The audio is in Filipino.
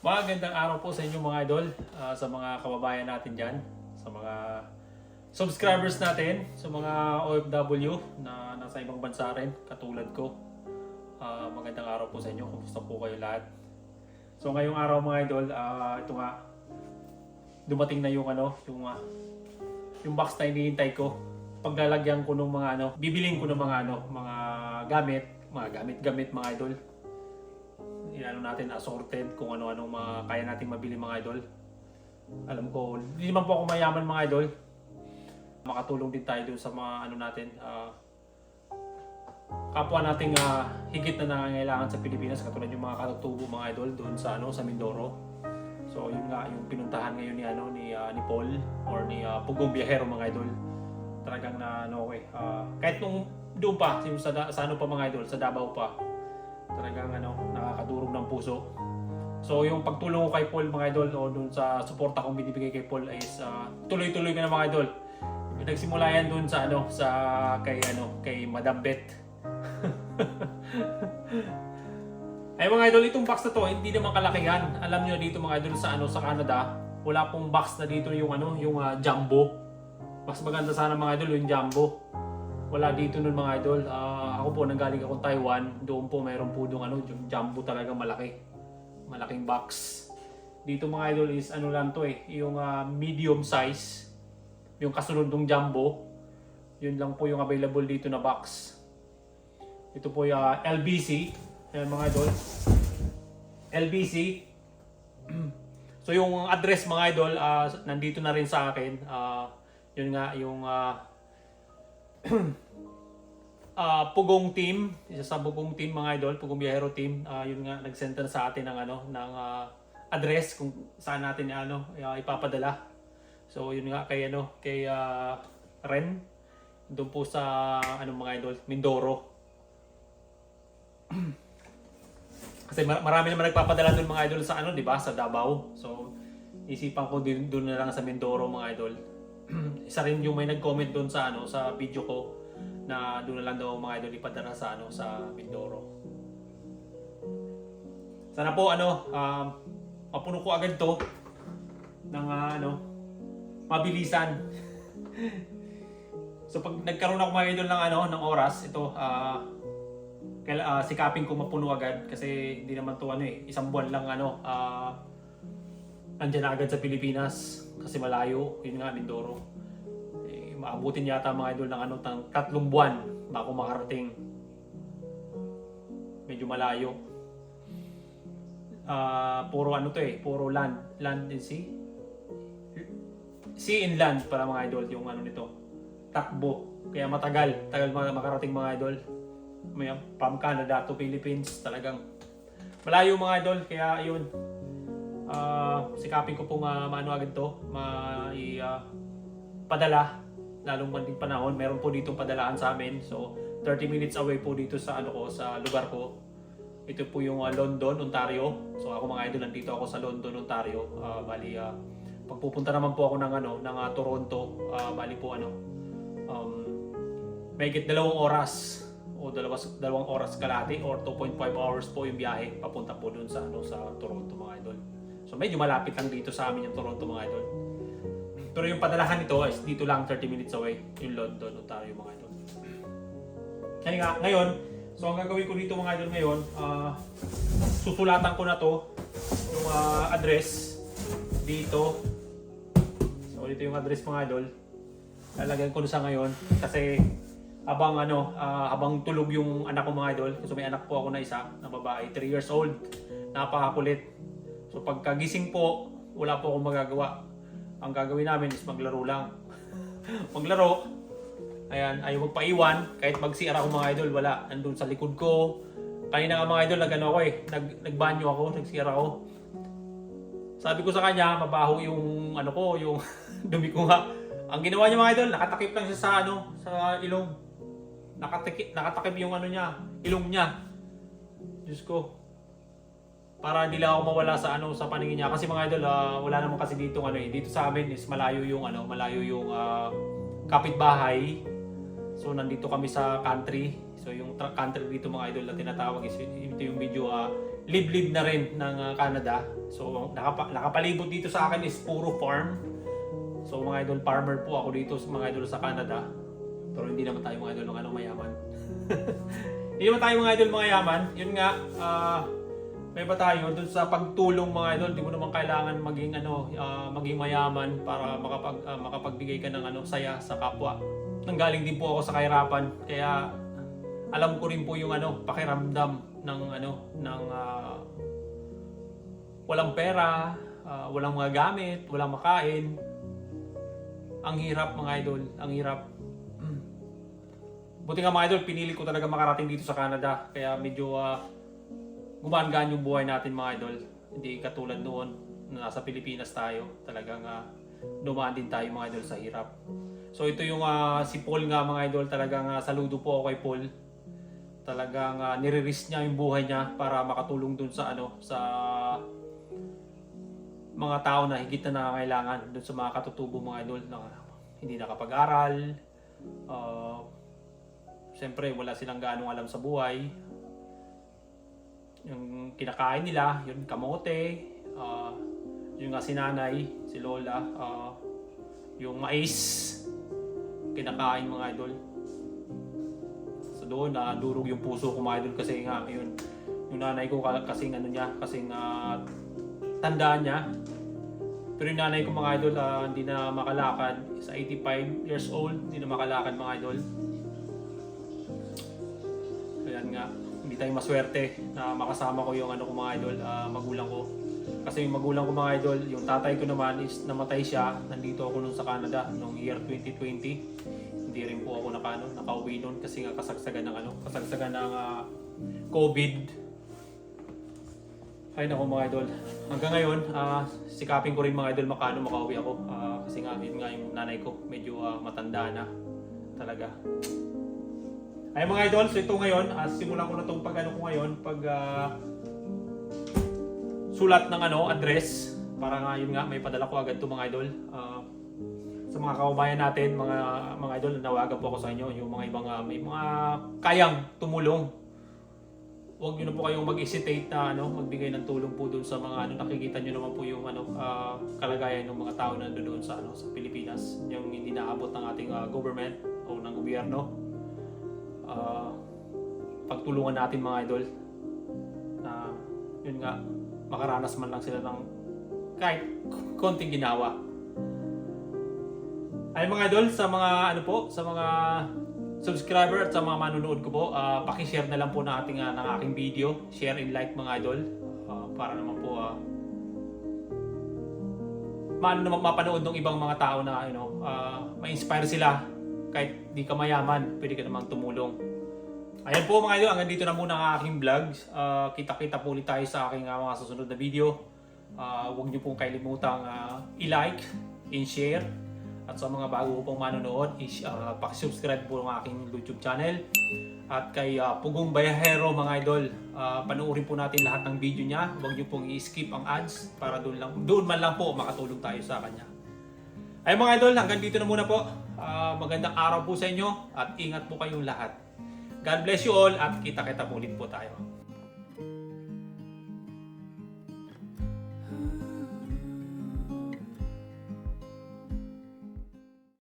Magandang araw po sa inyo mga idol, ah, sa mga kababayan natin dyan, sa mga subscribers natin, sa mga OFW na nasa ibang bansa rin, katulad ko. Ah, magandang araw po sa inyo, kumusta po kayo lahat? So ngayong araw mga idol, ah, ito nga, dumating na yung ano, yung, ah, yung box na hinihintay ko. Paglalagyan ko ng mga ano, bibiling ko ng mga ano, mga gamit, mga gamit-gamit mga idol ano natin assorted kung ano-anong mga kaya nating mabili mga idol. Alam ko, hindi naman po ako mayaman mga idol. Makatulong din tayo sa mga ano natin, ah, kapwa nating ah, higit na nangangailangan sa Pilipinas katulad yung mga katutubo mga idol doon sa ano sa Mindoro. So yun nga yung pinuntahan ngayon ni ano ni ah, ni Paul or ni ah, Pugong Biyahero mga idol. Talagang na ano okay. ah, kahit nung doon pa sa, sa ano pa mga idol sa Davao pa talagang ano, nakakadurog ng puso. So yung pagtulong ko kay Paul mga idol o dun sa suporta kong binibigay kay Paul is ah, tuloy-tuloy ka na mga idol. Nagsimula yan dun sa ano sa kay ano kay Madam Bet. Ay mga idol, itong box na to hindi naman kalakihan. Alam niyo dito mga idol sa ano sa Canada, wala pong box na dito yung ano, yung ah, jumbo. Mas maganda sana mga idol yung jumbo wala dito nun mga idol. Ah, ako po nanggaling ako Taiwan. Doon po mayroon po doon ano, jumbo talaga malaki. Malaking box. Dito mga idol is ano lang to eh, yung ah, medium size. Yung kasunod ng jumbo. Yun lang po yung available dito na box. Ito po yung ah, LBC. Ayan mga idol. LBC. so yung address mga idol, ah, nandito na rin sa akin. Ah, yun nga yung ah, ah Pugong team, isa sa Pugong team mga idol, Pugong Biyahero team, ah, yun nga nag-center sa atin ng ano ng ah, address kung saan natin ano ah, ipapadala. So yun nga kay ano kay ah, Ren doon po sa ano mga idol, Mindoro. Kasi mar- marami naman nagpapadala doon mga idol sa ano, 'di ba? Sa Davao. So isipan ko doon na lang sa Mindoro mga idol. Isa rin yung may nag-comment doon sa ano sa video ko na doon na lang daw mga idol ipadala sa ano sa Mindoro. Sana po ano um, mapuno ko agad to ng ah, ano mabilisan. so pag nagkaroon ako mga idol ng ano ng oras ito ah kaila, ah, sikapin ko mapuno agad kasi hindi naman to ano eh isang buwan lang ano ah nandyan na agad sa Pilipinas kasi malayo, yun nga, Mindoro. Eh, maabutin yata mga idol ng ano, tang tatlong buwan bago makarating. Medyo malayo. Ah, puro ano to eh, puro land, land and sea. Sea and land para mga idol yung ano nito. Takbo. Kaya matagal, tagal makarating mga idol. May from Canada to Philippines talagang malayo mga idol kaya yun Ah, sikapin ko pong uh, maano agad to, mai ah, padala lalong manding panahon. Meron po ditong padalaan sa amin. So 30 minutes away po dito sa ano ko sa lugar ko. Ito po yung ah, London, Ontario. So ako mga idol nandito ako sa London, Ontario. Ah, bali ah, pagpupunta naman po ako ng ano ng ah, Toronto, ah, bali po ano um, mahigit dalawang oras o dalawas, dalawang oras kalahati or 2.5 hours po yung biyahe papunta po dun sa ano sa Toronto mga idol. So medyo malapit lang dito sa amin yung Toronto mga idol. Pero yung padalahan nito is dito lang 30 minutes away yung London, Ontario mga idol. Kaya nga, ngayon, so ang gagawin ko dito mga idol ngayon, ah, susulatan ko na to yung ah, address dito. So dito yung address mga idol. Lalagyan ko sa ngayon kasi habang ano, ah, habang tulog yung anak ko mga idol, kasi may anak po ako na isa, na babae, 3 years old, napakakulit. So pagkagising po, wala po akong magagawa. Ang gagawin namin is maglaro lang. maglaro. Ayan, ayaw magpaiwan. Kahit mag-CR ako mga idol, wala. Nandun sa likod ko. Kanina nga mga idol, nag-ano ako eh. Nag, nagbanyo ako, nag-CR ako. Sabi ko sa kanya, mabaho yung ano ko, yung dumi ko nga. Ang ginawa niya mga idol, nakatakip lang siya sa ano, sa ilong. Nakatakip, nakatakip yung ano niya, ilong niya. Diyos ko, para hindi lang ako mawala sa ano sa paningin niya kasi mga idol ah, wala naman kasi dito ano eh dito sa amin is malayo yung ano malayo yung ah, kapitbahay so nandito kami sa country So yung country dito mga idol na tinatawag is ito yung medyo ah, liblib na rin ng ah, Canada. So nakapa- nakapalibot dito sa akin is puro farm. So mga idol farmer po ako dito sa mga idol sa Canada. Pero hindi naman tayo mga idol ng ano mayaman. hindi naman tayo mga idol mga yaman. Yun nga ah, may ba tayo dun sa pagtulong mga idol, di mo naman kailangan maging ano, ah, maging mayaman para makapag ah, makapagbigay ka ng ano saya sa kapwa. Nanggaling din po ako sa kahirapan, kaya alam ko rin po yung ano, pakiramdam ng ano, ng ah, walang pera, ah, walang mga gamit, walang makain. Ang hirap mga idol, ang hirap. Buti nga mga idol, pinili ko talaga makarating dito sa Canada. Kaya medyo ah, gumaan-gaan yung buhay natin mga idol. Hindi katulad noon na nasa Pilipinas tayo. Talagang uh, dumaan din tayo mga idol sa hirap. So ito yung ah, si Paul nga mga idol. Talagang ah, saludo po ako kay Paul. Talagang uh, nire-risk niya yung buhay niya para makatulong dun sa ano sa mga tao na higit na nangangailangan dun sa mga katutubo mga idol na hindi nakapag-aral. Uh, Siyempre, wala silang gaano alam sa buhay yung kinakain nila, yung kamote, ah, yung nga si si lola, ah, yung mais, kinakain mga idol. So doon, na durog yung puso ko mga idol kasi nga yun, yung nanay ko ka- kasing ano niya, kasing ah, tandaan niya. Pero yung nanay ko mga idol, ah, hindi na makalakad. Sa 85 years old, hindi na makalakad mga idol. Kaya nga, hindi tayo maswerte na makasama ko yung ano ko mga idol, ah, magulang ko. Kasi yung magulang ko mga idol, yung tatay ko naman is namatay siya. Nandito ako nun sa Canada noong year 2020. Hindi rin po ako nakano, nakauwi nun kasi nga kasagsagan ng ano, kasagsagan ng ah, COVID. Ay nako mga idol. Hanggang ngayon, ah, sikapin ko rin mga idol makano makauwi ako. Ah, kasi nga, yun nga yung nanay ko, medyo ah, matanda na talaga. Ay mga idol, so ito ngayon, uh, simulan ko na itong pag ano ko ngayon, pag ah, sulat ng ano, address para nga yun nga may padala ko agad to mga idol. Ah, sa mga kababayan natin, mga mga idol, nawagan po ako sa inyo, yung mga ibang ah, may mga kayang tumulong. Huwag niyo na po kayong mag-hesitate na ano, magbigay ng tulong po doon sa mga ano nakikita niyo naman po yung ano ah, kalagayan ng mga tao na doon sa ano sa Pilipinas, yung hindi naabot ng ating ah, government o ng gobyerno ah, pagtulungan natin mga idol na yun nga makaranas man lang sila ng kahit konting ginawa. Ay mga idol sa mga ano po sa mga subscriber at sa mga manonood ko po ah, paki-share na lang po ng ating ah, ng aking video. Share and like mga idol. Ah, para naman po maano naman mapanood ng ibang mga tao na you know, ah, ma-inspire sila kahit di ka mayaman, pwede ka namang tumulong. Ayan po mga idol, hanggang dito na muna ang aking vlog. Ah, kita-kita po ulit tayo sa aking ah, mga susunod na video. Ah, huwag niyo pong kalimutang ah, i-like and share. At sa mga bago ko pong manonood, is, uh, pakisubscribe po ang aking YouTube channel. At kay ah, Pugong Bayahero mga idol, ah, panoorin po natin lahat ng video niya. Huwag niyo pong i-skip ang ads para doon lang doon man lang po makatulong tayo sa kanya. Ay mga idol, hanggang dito na muna po. Ah, magandang araw po sa inyo at ingat po kayong lahat. God bless you all at kita-kita po ulit po tayo.